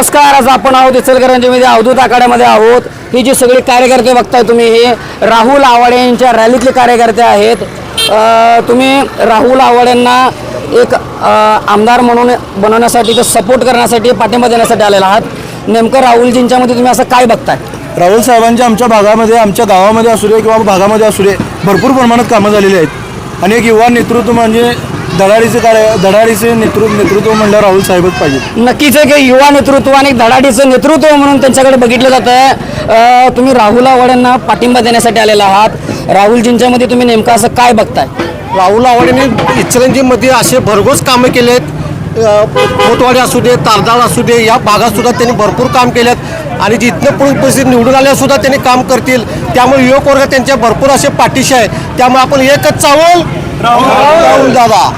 नमस्कार आज आपण आहोत इचलकरंजीमध्ये अवधूत आखाड्यामध्ये आहोत. ही जी सगळी कार्यकर्ते बघताय तुम्ही हे राहुल आवाडे यांच्या रॅलीतले कार्यकर्ते आहेत. तुम्ही राहुल आवाडेंना एक आमदार म्हणून बनवण्यासाठी सपोर्ट करण्यासाठी पाठिंबा देण्यासाठी आलेला आहात. नेमकं राहुलजींच्यामध्ये तुम्ही असं काय बघताय? राहुल साहेबांच्या आमच्या भागामध्ये आमच्या गावामध्ये असू दे किंवा भागामध्ये असू दे भरपूर प्रमाणात कामं झालेली आहेत. आणि एक युवा नेतृत्व म्हणजे धडाडीचे कार्य धडाडीचे नेतृत्व नेतृत्व म्हणलं राहुल साहेबच पाहिजे. नक्कीच आहे की युवा नेतृत्व आणि धडाडीचं नेतृत्व म्हणून त्यांच्याकडे बघितलं जातं. आहे तुम्ही राहुल आवाड्यांना पाठिंबा देण्यासाठी आलेला आहात. राहुलजींच्यामध्ये तुम्ही नेमकं असं काय बघताय? राहुल आवाडेने इचलंजीमध्ये असे भरघोस कामं केले आहेत मोतवाडी असू दे तारदाळ असू दे या भागात सुद्धा त्यांनी भरपूर काम केलेत. आणि जिथं पुढील परिस्थिती निवडून आल्यासुद्धा त्यांनी काम करतील. त्यामुळे युवक वर्ग त्यांच्या भरपूर असे पाठीशी आहे. त्यामुळे आपण एकच चावल राहुल दादा.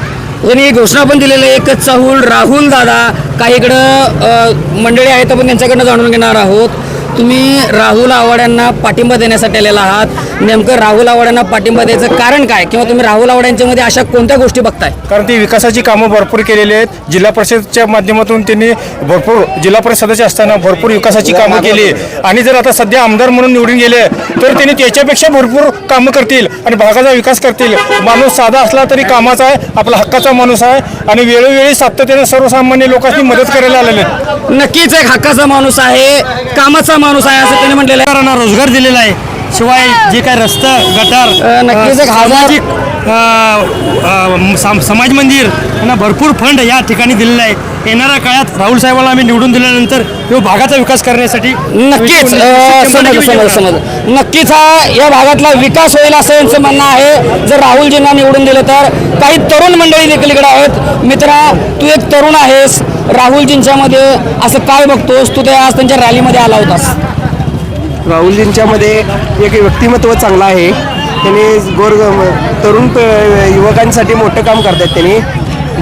एक घोषणा पण दिलेलं आहे एकच चाहूल राहुल दादा. काहीकडं मंडळी आहेत आपण त्यांच्याकडनं जाणून घेणार आहोत. तुम्ही राहुल आवाड्यांना पाठिंबा देण्यासाठी आलेला आहात. नेमकं राहुल आवाड्यांना पाठिंबा द्यायचं कारण काय? किंवा तुम्ही राहुल आवाड्यांच्यामध्ये अशा कोणत्या गोष्टी बघताय? कारण ती विकासाची कामं भरपूर केलेली आहेत. जिल्हा परिषदच्या माध्यमातून त्यांनी भरपूर जिल्हा परिषद सदस्य असताना भरपूर विकासाची कामं केली. आणि जर आता सध्या आमदार म्हणून निवडून गेले तर त्यांनी त्याच्यापेक्षा भरपूर कामं करतील आणि भागाचा विकास करतील. माणूस साधा असला तरी कामाचा आहे आपला हक्काचा माणूस आहे आणि वेळोवेळी सातत्याने सर्वसामान्य लोकांनी मदत करायला आलेले नक्कीच एक हक्काचा माणूस आहे कामाचा माणूस आहे असं त्यांनी म्हटलेलं आहे. रोजगार दिलेला आहे. शिवाय जे काय रस्ता गटार नक्कीच एक हजार- सामाजिक अ, अ, सम- समाज मंदिर यांना भरपूर फंड या ठिकाणी दिलेला आहे. येणाऱ्या काळात राहुल साहेबांना आम्ही निवडून दिल्यानंतर तो भागाचा विकास करण्यासाठी नक्कीच अ, समज समज समज नक्कीच हा या भागातला विकास होईल असं यांचं म्हणणं आहे. जर राहुलजींना निवडून दिलं तर काही तरुण मंडळी देखील इकडे आहेत. मित्रा तू एक तरुण आहेस. राहुलजींच्यामध्ये असं काय बघतोस? तू ते आज त्यांच्या रॅलीमध्ये आला होतास. राहुलजींच्यामध्ये एक व्यक्तिमत्व चांगलं आहे. त्यांनी गोर तरुण युवकांसाठी मोठं काम करतात त्यांनी.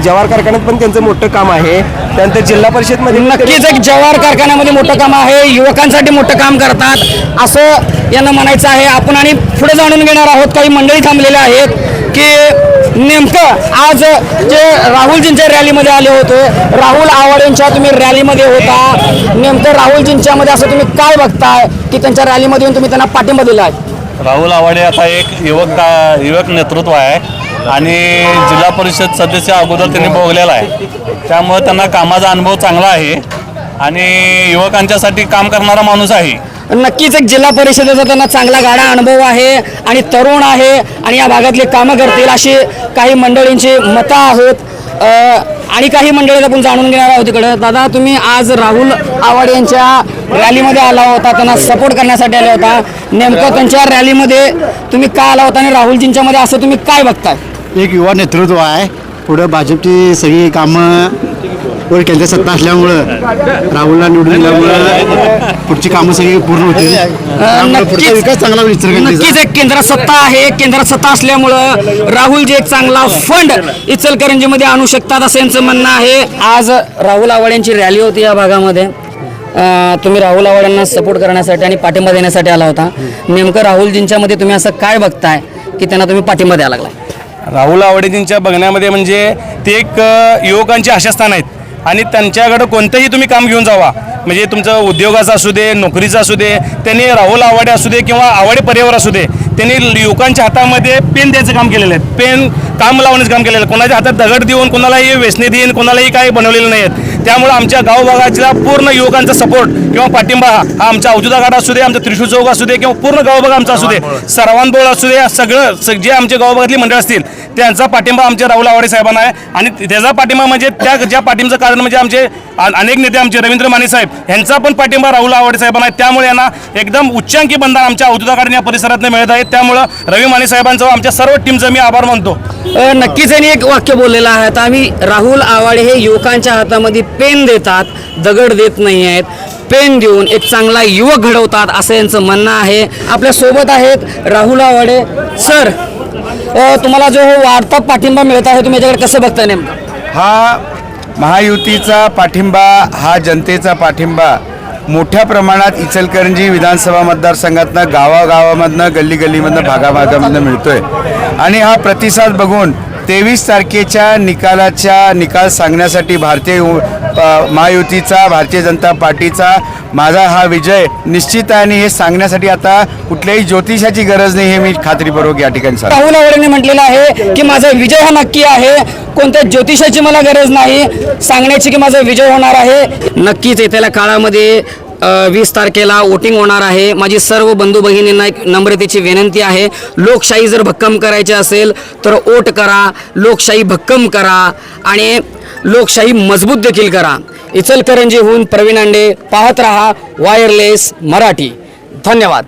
जवाहर कारखान्यात पण त्यांचं मोठं काम आहे. त्यानंतर जिल्हा परिषदमध्ये नक्कीच एक जवाहर कारखान्यामध्ये मोठं काम आहे. युवकांसाठी मोठं काम करतात. असं यांना म्हणायचं आहे. आपण आणि पुढे जाणून घेणार आहोत. काही मंडळी थांबलेले आहेत. की नेमकं आज जे राहुलजींच्या रॅलीमध्ये आले होते राहुल आवाडेंच्या तुम्ही रॅलीमध्ये होता नेमकं राहुलजींच्यामध्ये असं तुम्ही काय बघताय की त्यांच्या रॅलीमध्ये येऊन तुम्ही त्यांना पाठिंबा दिला आहे? राहुल आवाडे आता एक युवक युवक नेतृत्व आहे आणि जिल्हा परिषद सदस्य अगोदर त्यांनी भोगलेला आहे. त्यामुळे त्यांना कामाचा अनुभव चांगला आहे आणि युवकांच्यासाठी काम करणारा माणूस आहे. नक्कीच एक जिल्हा परिषदेचा त्यांना चांगला गाडा अनुभव आहे आणि तरुण आहे आणि या भागातले कामं करतील अशी काही मंडळींची मतं आहेत. आणि काही मंडळी आपण जाणून घेणार आहोत तिकडं दादा तुम्ही आज राहुल आवाड यांच्या रॅलीमध्ये आला होता त्यांना सपोर्ट करण्यासाठी आला होता. नेमकं त्यांच्या रॅलीमध्ये तुम्ही का आला होता आणि राहुलजींच्यामध्ये असं तुम्ही काय बघताय? एक युवा नेतृत्व आहे. पुढं भाजपची सगळी कामं वर केंद्र सत्ता असल्यामुळं. राहुलला निवडून दिल्यामुळं पुढची कामं सगळी पूर्ण होतील. त्यामुळं पुढचा विकास चांगला होईल इचलकरंजीचा. नक्कीच एक केंद्रात सत्ता आहे केंद्रात सत्ता असल्यामुळं राहुलजी एक चांगला फंड इचलकरंजीमध्ये आणू शकतात असं यांचं म्हणणं आहे. आज राहुल आवाड यांची रॅली होती या भागामध्ये. अं, तुम्ही राहुल आवाड यांना सपोर्ट करण्यासाठी आणि पाठिंबा देण्यासाठी आला होता. नेमकं राहुलजींच्यामध्ये तुम्ही असं काय बघताय की त्यांना तुम्ही पाठिंबा द्यायला लागलाय? राहुल आवाडेजींच्या बघण्यामध्ये म्हणजे ते एक अ, युवकांचे आशास्थान आहेत. आणि त्यांच्याकडं कोणतंही तुम्ही काम घेऊन जावा. म्हणजे तुमचं उद्योगाचं असू दे नोकरीचं असू दे त्यांनी राहुल आवाडे असू दे किंवा आवाडे परिवार असू दे त्यांनी युवकांच्या हातामध्ये पेन द्यायचं काम केलेलं आहे. पेन काम लावण्याचं काम केलेलं आहे. कोणाच्या हातात दगड देऊन कोणालाही वेसणे देऊन कोणालाही काही बनवलेलं नाही आहेत त्यामुळे आमच्या गावभागाच्या पूर्ण युवकांचा सपोर्ट किंवा पाठिंबा हा आमच्या औजुदा घाट असू दे आमचा त्रिशूळ चौक असू दे किंवा पूर्ण गावभाग आमचा असू दे सर्वांबोळ असू दे सगळं जे आमच्या गावभागातली मंडळ असतील त्यांचा पाठिंबा आमच्या राहुल आवाडे साहेबांना आहे. आणि त्याचा पाठिंबा म्हणजे त्या ज्या पाठिंबाचं कारण म्हणजे आमचे अनेक नेते आमचे रवींद्र माने साहेब यांचा पण पाठिंबा राहुल आवाडे साहेबांना आहे त्यामुळे यांना एकदम उच्चांकी बंधन आमच्या घाट या परिसरात मिळत आहे. त्यामुळं रवी माने साहेबांचं आमच्या सर्व टीमचं मी आभार मानतो. नक्कीच यांनी एक वाक्य बोललेलं आहे. आता आम्ही राहुल आवाडे हे युवकांच्या हातामध्ये पेन देतात दगड देत नाही आहेत. पेन देऊन एक चांगला युवक घडवतात असं यांचं म्हणणं आहे. आपल्यासोबत आहेत राहुल आवाडे. सर तुम्हाला जो वाढता पाठिंबा मिळत आहे तुम्ही याच्याकडे कसं बघताय नेमकं? हा महायुतीचा पाठिंबा हा जनतेचा पाठिंबा. मोठ्या प्रमाणात इचलकरंजी विधानसभा मतदारसंघातनं गावागावामधनं गल्ली गल्लीमधनं भागाभागामधनं मिळतोय. आणि हा प्रतिसाद बघून तेवीस तारखेच्या निकालाच्या निकाल सांगण्यासाठी भारतीय महायुतीचा भारतीय जनता पार्टीचा माझा हा विजय निश्चित आहे आणि हे सांगण्यासाठी आता कुठल्याही ज्योतिषाची गरज नाही हे मी खात्रीपूर्वक या ठिकाणी राहुल आवडेने म्हटलेलं आहे की माझा विजय हा नक्की आहे. कोणत्या ज्योतिषाची मला गरज नाही सांगण्याची की माझा विजय होणार आहे? नक्कीच येत्याला काळामध्ये वीस तारखेला वोटिंग होणार आहे. माझी सर्व बंधू भगिनींना एक नम्रतेची विनंती आहे. लोकशाही जर भक्कम करायची असेल तर वोट करा. लोकशाही भक्कम करा. आणि लोकशाही मजबूत देखील करा. इचलकरंजीहून प्रवीण अंडे पाहत रहा वायरलेस मराठी. धन्यवाद.